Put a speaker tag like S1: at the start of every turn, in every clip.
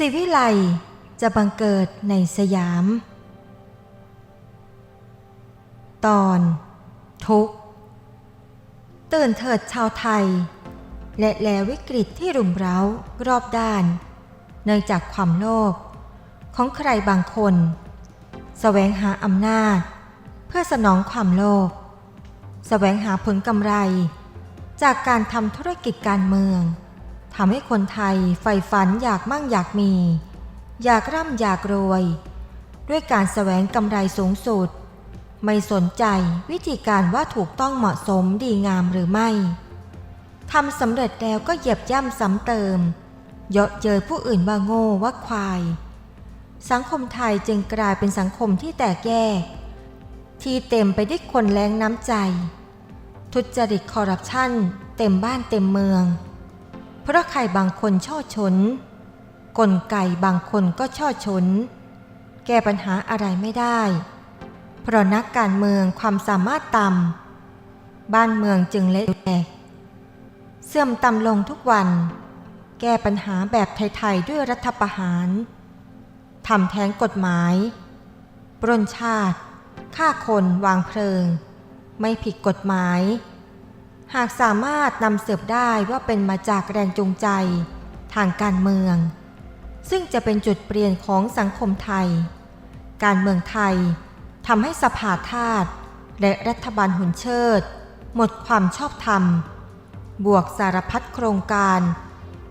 S1: สิวิไลจะบังเกิดในสยาม ตอน ทุกตื่นเถิดชาวไทย และแลวิกฤตที่รุมเร้ารอบด้าน เนื่องจากความโลภของใครบางคนแสวงหาอำนาจ เพื่อสนองความโลภแสวงหาผลกำไร จากการทำธุรกิจการเมือง ทำให้คนไทยใฝ่ฝันอยากมั่งอยากมี อยากร่ำอยากรวย ด้วยการแสวงกำไรสูงสุด ไม่สนใจวิธีการว่าถูกต้องเหมาะสมดีงามหรือไม่ทำสำเร็จแล้วก็เหยียบย่ำซ้ำเติม เยาะเย้ยผู้อื่นว่าโง่ว่าควาย สังคมไทยจึงกลายเป็นสังคมที่แตกแยก ที่เต็มไปด้วยคนแรงน้ำใจ ทุจริตคอร์รัปชันเต็มบ้านเต็มเมือง เพราะใครบางคนช่อชน กลไกบางคนก็ช่อชน แก้ปัญหาอะไรไม่ได้ เพราะนักการเมืองความสามารถต่ำบ้านเมืองจึงเละแตกเสื่อมต่ำลงทุกวัน แก้ปัญหาแบบไทยๆด้วยรัฐประหารทำแท้งกฎหมาย ปล้นชาติ ฆ่าคนวางเพลิง ไม่ผิดกฎหมาย หากสามารถนำเสืบได้ว่าเป็นมาจากแรงจูงใจ ทางการเมือง ซึ่งจะเป็นจุดเปลี่ยนของสังคมไทย การเมืองไทยทำให้สภาทาสและรัฐบาลหุ่นเชิด หมดความชอบธรรม บวกสารพัดโครงการ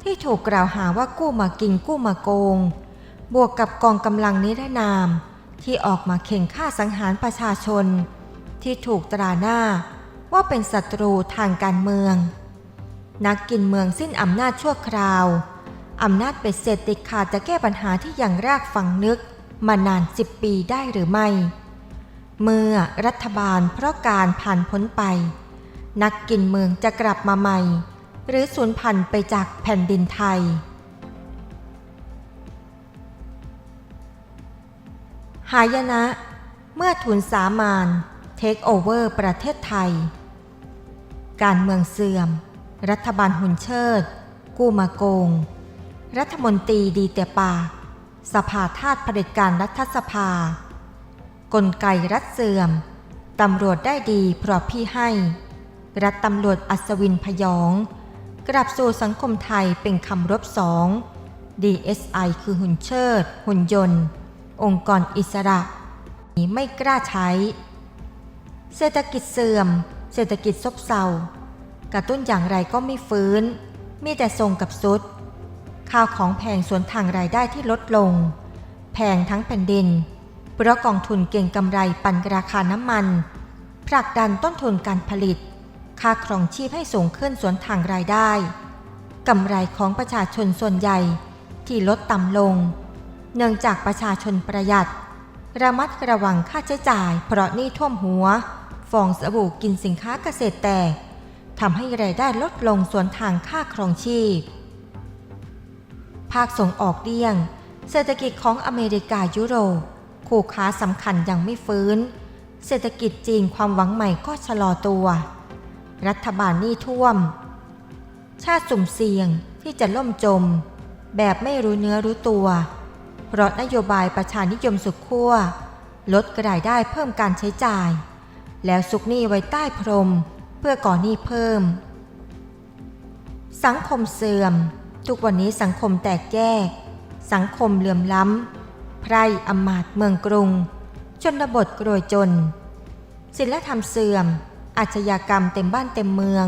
S1: ที่ถูกกล่าวหาว่ากู้มากินกู้มาโกง บวกกับกองกำลังนิรนาม ที่ออกมาเข่งฆ่าสังหารประชาชน ที่ถูกตราหน้า ว่าเป็นศัตรูทางการเมือง นักกินเมืองสิ้นอำนาจชั่วคราว อำนาจเป็ดเสร็จติดขาดจะแก้ปัญหาที่ยังรากฝังนึกมานานสิบปีได้หรือไม่ เมื่อรัฐบาลเพราะการผ่านพ้นไป นักกินเมืองจะกลับมาใหม่ หรือสูญพันธุ์ไปจากแผ่นดินไทย หายนะ เมื่อทุนสามานเทคโอเวอร์ประเทศไทย การเมืองเสื่อม รัฐบาลหุ่นเชิด กู้มาโกง รัฐมนตรีดีแต่ปากสภาทาสเผด็จการรัฐสภา กลไกรัฐเสื่อม ตำรวจได้ดีเพราะพี่ให้ รัฐตำรวจอัศวินพยอง กลับสู่สังคมไทยเป็นคำรบสอง DSI คือหุ่นเชิด หุ่นยนต์ องค์กรอิสระ ไม่กล้าใช้ เศรษฐกิจเสื่อม เศรษฐกิจซบเซากระตุ้นอย่างไรก็ไม่ฟื้น มีแต่ทรงกับสุด ข้าวของแพงสวนทางรายได้ที่ลดลง แพงทั้งแผ่นดิน เพราะกองทุนเก่งกำไรปั่นราคาน้ำมันผลักดันต้นทุนการผลิต ค่าครองชีพให้สูงขึ้นสวนทางรายได้กำไรของประชาชนส่วนใหญ่ที่ลดต่ำลง เนื่องจากประชาชนประหยัด ระมัดระวังค่าใช้จ่ายเพราะหนี้ท่วมหัว ฟองสบู่กินสินค้าเกษตรแตกทำให้รายได้ลดลงส่วนทางค่าครองชีพ ภาคส่งออกเดี่ยง เศรษฐกิจของอเมริกายุโรปคู่ค้าสำคัญยังไม่ฟื้น เศรษฐกิจจีนความหวังใหม่ก็ชะลอตัว รัฐบาลนี้ท่วม ชาติสุ่มเสี่ยงที่จะล่มจม แบบไม่รู้เนื้อรู้ตัว เพราะนโยบายประชานิยมสุดขั้วลดรายได้เพิ่มการใช้จ่าย แล้วซุกหนี้ไว้ใต้พรม เพื่อก่อหนี้เพิ่ม สังคมเสื่อม ทุกวันนี้สังคมแตกแยก สังคมเหลื่อมล้ำ ไพร่อมาตเมืองกรุง ชนบทกรวยจน ศิลธรรมเสื่อม อาชญากรรมเต็มบ้านเต็มเมือง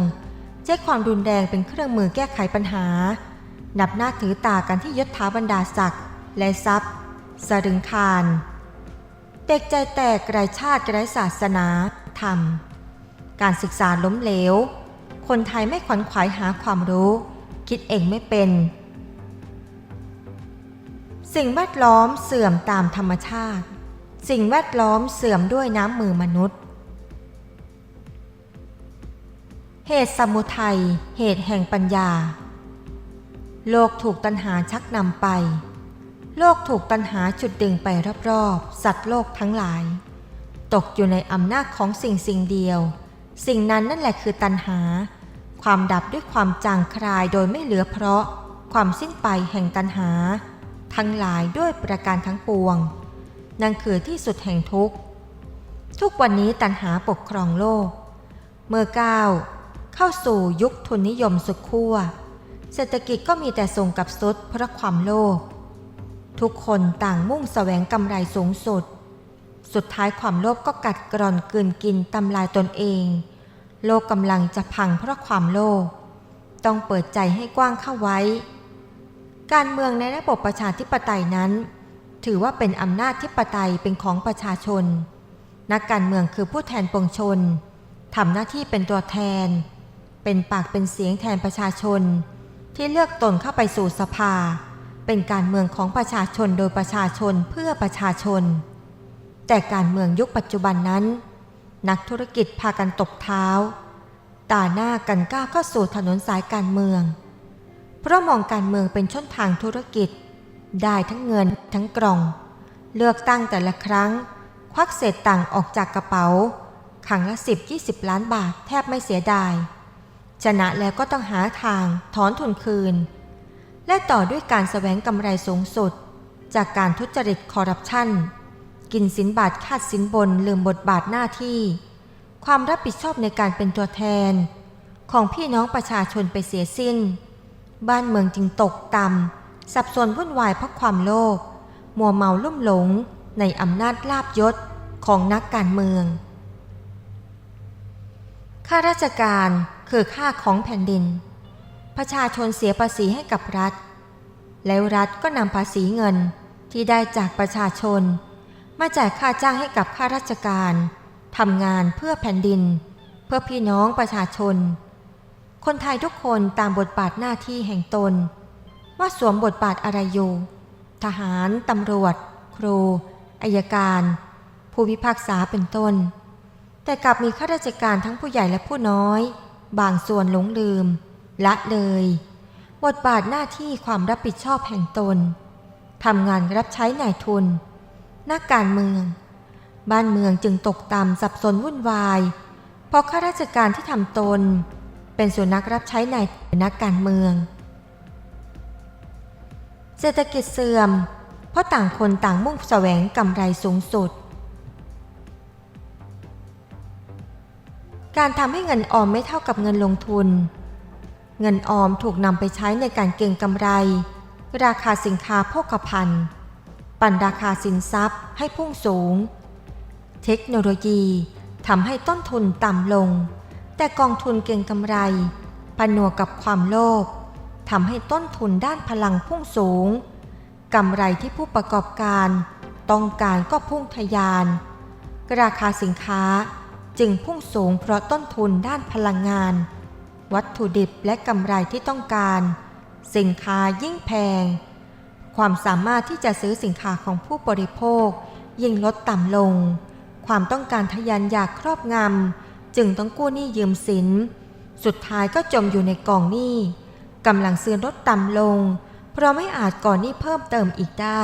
S1: ใช้ความรุนแรงเป็นเครื่องมือแก้ไขปัญหา นับหน้าถือตากันที่ยศถาบรรดาศักดิ์และทรัพย์ สรึงคารเด็กใจแตกไร้ชาติไร้ศาสนา ธรรม การศึกษาล้มเหลว คนไทยไม่ขวนขวายหาความรู้ คิดเองไม่เป็น สิ่งแวดล้อมเสื่อมตามธรรมชาติ สิ่งแวดล้อมเสื่อมด้วยน้ำมือมนุษย์ เหตุสมุทัย เหตุแห่งปัญญา โลกถูกตัณหาชักนำไปโลกถูกตัณหาจุดดึงไปรอบๆ สัตว์โลกทั้งหลาย ตกอยู่ในอำนาจของสิ่งสิ่งเดียว สิ่งนั้นนั่นแหละคือตัณหา ความดับด้วยความจางคลายโดยไม่เหลือเพราะ ความสิ้นไปแห่งตัณหา ทั้งหลายด้วยประการทั้งปวง นั่นคือที่สุดแห่งทุกข์ ทุกวันนี้ตัณหาปกครองโลก เมื่อก้าวเข้าสู่ยุคทุนนิยมสุดขั้วเศรษฐกิจก็มีแต่ส่งกับสุดเพราะความโลภทุกคนต่างมุ่งแสวงกำไรสูงสุด สุดท้ายความโลภก็กัดกร่อนกืนกินตำลายตนเอง โลกกำลังจะพังเพราะความโลภต้องเปิดใจให้กว้างเข้าไว้ การเมืองในระบบประชาธิปไตยนั้น ถือว่าเป็นอำนาจธิปไตยเป็นของประชาชน นักการเมืองคือผู้แทนปวงชนทำหน้าที่เป็นตัวแทน เป็นปากเป็นเสียงแทนประชาชน ที่เลือกตนเข้าไปสู่สภา เป็นการเมืองของประชาชนโดยประชาชนเพื่อประชาชน แต่การเมืองยุคปัจจุบันนั้น นักธุรกิจพากันตบเท้า ตาหน้ากันก้าวเข้าสู่ถนนสายการเมือง เพราะมองการเมืองเป็นช่องทางธุรกิจ ได้ทั้งเงินทั้งกล่อง เลือกตั้งแต่ละครั้ง ควักเศษตังออกจากกระเป๋าครั้งละ10-20 ล้านบาทแทบไม่เสียดาย ชนะแล้วก็ต้องหาทางถอนทุนคืน และต่อด้วยการแสวงกำไรสูงสุด จากการทุจริตคอร์รัปชัน กินสินบาทคาดสินบนลืมบทบาทหน้าที่ ความรับผิดชอบในการเป็นตัวแทน ของพี่น้องประชาชนไปเสียสิ้น บ้านเมืองจึงตกต่ำสับสนวุ่นวายเพราะความโลภมัวเมาลุ่มหลงในอำนาจลาบยศของนักการเมือง ข้าราชการคือค่าของแผ่นดิน ประชาชนเสียภาษีให้กับรัฐ แล้วรัฐก็นำภาษีเงินที่ได้จากประชาชน มาจ่ายค่าจ้างให้กับข้าราชการทำงานเพื่อแผ่นดิน เพื่อพี่น้องประชาชน คนไทยทุกคนตามบทบาทหน้าที่แห่งตน ว่าสวมบทบาทอะไรอยู่ ทหาร ตำรวจ ครูอายการ ผู้พิพากษาเป็นต้น แต่กลับมีข้าราชการทั้งผู้ใหญ่และผู้น้อย บางส่วนหลงลืม ละเลย บทบาทหน้าที่ความรับผิดชอบแห่งตนทำงานรับใช้นายทุน นักการเมือง บ้านเมืองจึงตกต่ำสับสนวุ่นวาย เพราะข้าราชการที่ทำตน เป็นส่วนนักรับใช้ในนักการเมือง เศรษฐกิจเสื่อม เพราะต่างคนต่างมุ่งแสวงกำไรสูงสุด การทำให้เงินออมไม่เท่ากับเงินลงทุน เงินออมถูกนำไปใช้ในการเก็งกำไร ราคาสินค้าโภคภัณฑ์ ปั่นราคาสินทรัพย์ให้พุ่งสูง เทคโนโลยีทำให้ต้นทุนต่ำลง แต่กองทุนเก็งกำไรผนวกกับความโลภทำให้ต้นทุนด้านพลังพุ่งสูงกำไรที่ผู้ประกอบการต้องการก็พุ่งทะยาน ราคาสินค้าจึงพุ่งสูงเพราะต้นทุนด้านพลังงาน วัตถุดิบและกำไรที่ต้องการ สินค้ายิ่งแพง ความสามารถที่จะซื้อสินค้าของผู้บริโภค ยิ่งลดต่ำลง ความต้องการทะยานอยากครอบงำจึงต้องกู้หนี้ยืมสิน สุดท้ายก็จมอยู่ในกองหนี้กำลังซื้อลดต่ำลง เพราะไม่อาจก่อนหนี้เพิ่มเติมอีกได้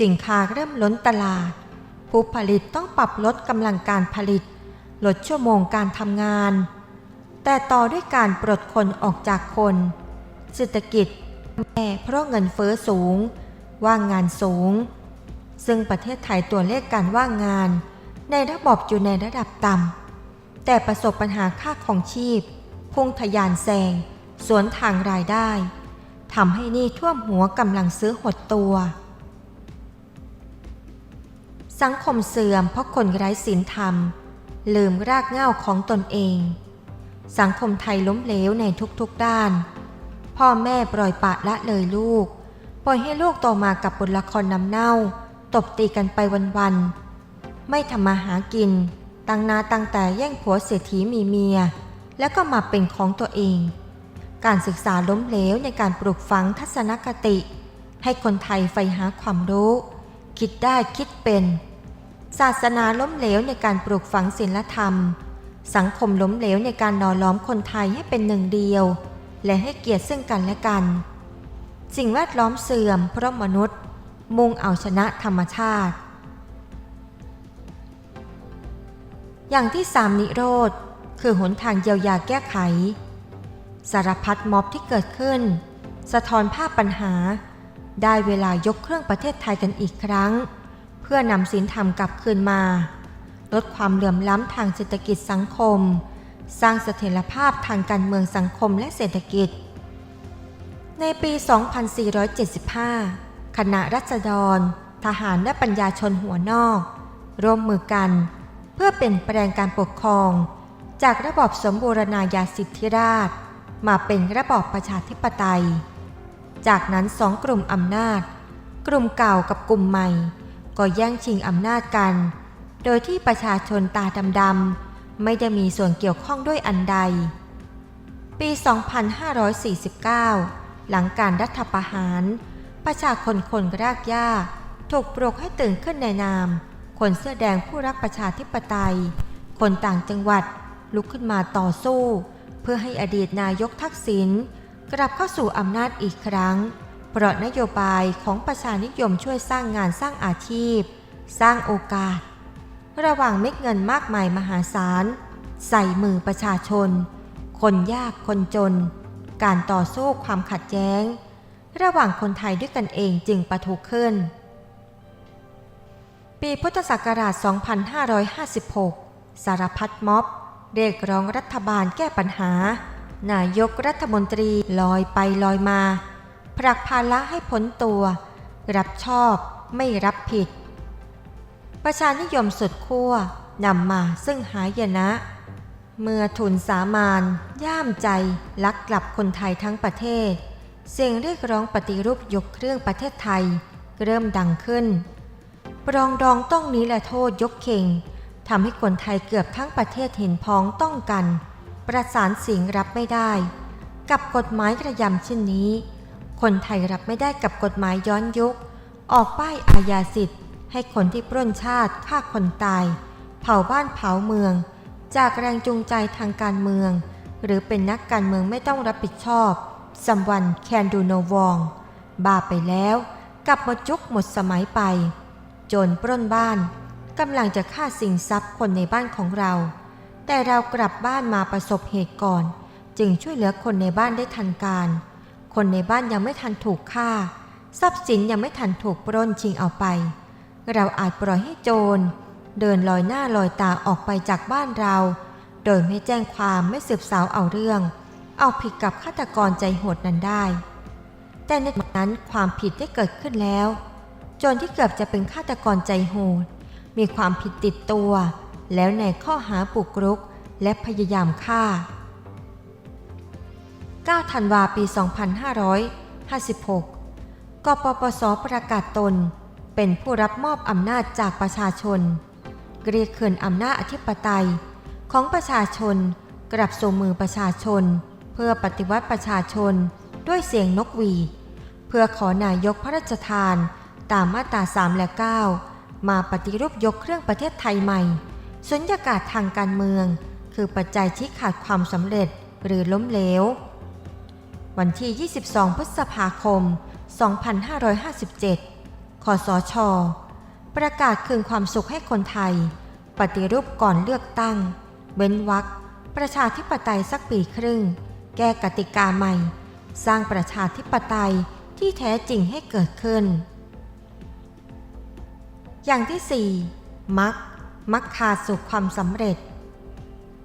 S1: สินค้าเริ่มล้นตลาด ผู้ผลิตต้องปรับลดกำลังการผลิต ลดชั่วโมงการทำงาน แต่ต่อด้วยการปลดคนออกจากคนเศรษฐกิจ แย่เพราะเงินเฟ้อสูง ว่างงานสูง ซึ่งประเทศไทยตัวเลขการว่างงาน ในระบบอยู่ในระดับต่ำแต่ประสบปัญหาค่าของชีพ พุ่งทะยานแซงสวนทางรายได้ทำให้นี้ท่วมหัวกำลังซื้อหดตัว สังคมเสื่อมเพราะคนไร้ศีลธรรม ลืมรากเหง้าของตนเอง สังคมไทยล้มเหลวในทุกๆด้าน พ่อแม่ปล่อยปะละเลยลูก ปล่อยให้ลูกโตมากับบทละครน้ำเน่า ตบตีกันไปวันๆ ไม่ทำมาหากิน ตั้งนาตั้งแต่แย่งผัวเศรษฐีมีเมีย แล้วก็มาเป็นของตัวเอง การศึกษาล้มเหลวในการปลูกฝังทัศนคติ ให้คนไทยใฝ่หาความรู้ คิดได้คิดเป็น ศาสนาล้มเหลวในการปลูกฝังศีลธรรม สังคมล้มเหลวในการหน่อล้อมคนไทยให้เป็นหนึ่งเดียว และให้เกียรติซึ่งกันและกัน สิ่งแวดล้อมเสื่อมเพราะมนุษย์ มุ่งเอาชนะธรรมชาติ อย่างที่สามนิโรธ คือหนทางเยียวยาแก้ไข สารพัดม็อบที่เกิดขึ้น สะท้อนภาพปัญหา ได้เวลายกเครื่องประเทศไทยกันอีกครั้ง เพื่อนำศีลธรรมกลับคืนมา ลดความเหลื่อมล้ำทางเศรษฐกิจสังคม สร้างเสถียรภาพทางการเมืองสังคมและเศรษฐกิจ ในปี 2475 คณะรัษฎร ทหารและปัญญาชนหัวนอก ร่วมมือกัน เพื่อเป็นแปลงการปกครอง จากระบอบสมบูรณาญาสิทธิราช มาเป็นระบอบประชาธิปไตย จากนั้นสองกลุ่มอำนาจ กลุ่มเก่ากับกลุ่มใหม่ ก็แย่งชิงอำนาจกัน โดยที่ประชาชนตาดำๆ ไม่ได้มีส่วนเกี่ยวข้องด้วยอันใด ปี 2549 หลังการรัฐประหาร ประชาชนคนรากหญ้าถูกปลุกให้ตื่นขึ้นในนาม คนเสื้อแดงผู้รักประชาธิปไตย คนต่างจังหวัดลุกขึ้นมาต่อสู้ เพื่อให้อดีตนายกทักษิณกลับเข้าสู่อำนาจอีกครั้ง เพราะนโยบายของประชานิยมช่วยสร้างงานสร้างอาชีพ สร้างโอกาส ระหว่างเม็ดเงินมากมายมหาศาล ใส่มือประชาชน คนยากคนจน การต่อสู้ความขัดแย้ง ระหว่างคนไทยด้วยกันเองจึงประทุขึ้น ปีพุทธศักราช 2556 สารพัดม็อบ เรียกร้องรัฐบาลแก้ปัญหา นายกรัฐมนตรีลอยไปลอยมาผลักภาระให้พ้นตัว รับชอบไม่รับผิด ประชานิยมสุดขั้วนำมาซึ่งหายนะ เมื่อทุนสามานย่ามใจลักกลับคนไทยทั้งประเทศ เสียงเรียกร้องปฏิรูปยกเครื่องประเทศไทย เริ่มดังขึ้น ปรองดองต้องนี้และโทษยกเข่งทำให้คนไทยเกือบทั้งประเทศเห็นพ้องต้องกัน ประสานเสียงรับไม่ได้ กับกฎหมายกระยำเช่นนี้ คนไทยรับไม่ได้กับกฎหมายย้อนยุค ออกป้ายอาญาสิทธิ์ ให้คนที่ปล้นชาติฆ่าคนตาย เผาบ้านเผาเมือง จากแรงจูงใจทางการเมือง หรือเป็นนักการเมืองไม่ต้องรับผิดชอบสัมวันแคนดูโนวองบาไปแล้วกลับมาจุกหมดสมัยไป โจรปล้นบ้านกำลังจะฆ่าสิ่งทรัพย์คนในบ้านของเรา แต่เรากลับบ้านมาประสบเหตุก่อน จึงช่วยเหลือคนในบ้านได้ทันการ คนในบ้านยังไม่ทันถูกฆ่า ทรัพย์สินยังไม่ทันถูกปล้นชิงเอาไป เราอาจปล่อยให้โจร เดินลอยหน้าลอยตาออกไปจากบ้านเรา โดยไม่แจ้งความไม่สืบสาวเอาเรื่อง เอาผิดกับฆาตกรใจโหดนั้นได้ แต่ในนั้นความผิดได้เกิดขึ้นแล้ว โจรที่เกือบจะเป็นฆาตกรใจโหด มีความผิดติดตัว แล้วในข้อหาปลุกรุกและพยายามฆ่า 9 ธันวาปี 2556 กปปสประกาศตน เป็นผู้รับมอบอำนาจจากประชาชน เรียกคืนอำนาจอธิปไตย ของประชาชนกลับสู่มือประชาชน เพื่อปฏิวัติประชาชนด้วยเสียงนกหวีเพื่อขอนายกพระราชทาน ตามมาตรา3และ 9 มาปฏิรูปยกเครื่องประเทศไทยใหม่สุญญากาศทางการเมือง คือปัจจัยที่ขาดความสำเร็จหรือล้มเหลว วันที่ 22 พฤษภาคม 2557 สช ประกาศคืนความสุขให้คนไทย ปฏิรูปก่อนเลือกตั้ง เว้นวรรคประชาธิปไตยสักปีครึ่ง แก้กติกาใหม่ สร้างประชาธิปไตยที่แท้จริงให้เกิดขึ้น อย่างที่ 4 มักมักคาสู่ความสำเร็จ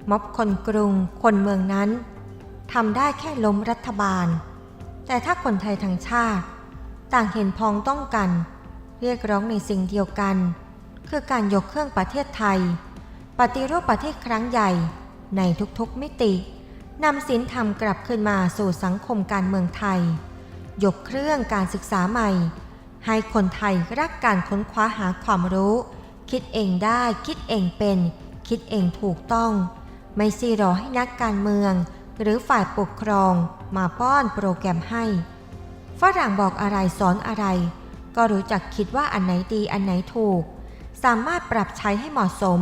S1: ม็อบคนกรุง คนเมืองนั้นทำได้แค่ล้มรัฐบาล แต่ถ้าคนไทยทั้งชาติ ต่างเห็นพ้องต้องกัน เรียกร้องในสิ่งเดียวกัน คือการยกเครื่องประเทศไทย ปฏิรูปประเทศครั้งใหญ่ในทุกๆมิตินำศีลธรรมกลับคืนมาสู่สังคมการเมืองไทย ยกเครื่องการศึกษาใหม่ ให้คนไทยรักการค้นคว้าหาความรู้ คิดเองได้คิดเองเป็น คิดเองถูกต้อง ไม่ซีรอให้นักการเมือง หรือฝ่ายปกครองมาป้อนโปรแกรมให้ ฝรั่งบอกอะไรสอนอะไร ก็รู้จักคิดว่าอันไหนดีอันไหนถูก สามารถปรับใช้ให้เหมาะสม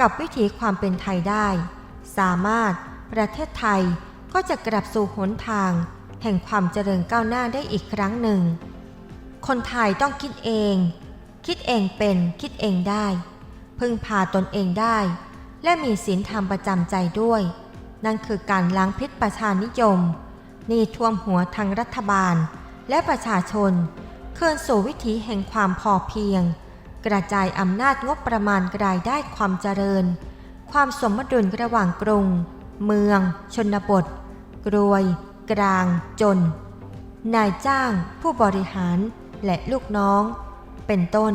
S1: กับวิถีความเป็นไทยได้ สามารถประเทศไทยก็จะกลับสู่หนทาง แห่งความเจริญก้าวหน้าได้อีกครั้งหนึ่ง คนไทยต้องคิดเอง คิดเองเป็นคิดเองได้ พึ่งพาตนเองได้ และมีศีลธรรมประจำใจด้วย นั่นคือการล้างพิษประชานิยม นี่ท่วมหัวทางรัฐบาลและประชาชน คืนสู่วิถีแห่งความพอเพียง กระจายอำนาจงบประมาณรายได้ความเจริญ ความสมดุลระหว่างกรุง เมือง ชนบท กรวย กลาง จน นายจ้าง ผู้บริหารและลูกน้อง เป็นต้น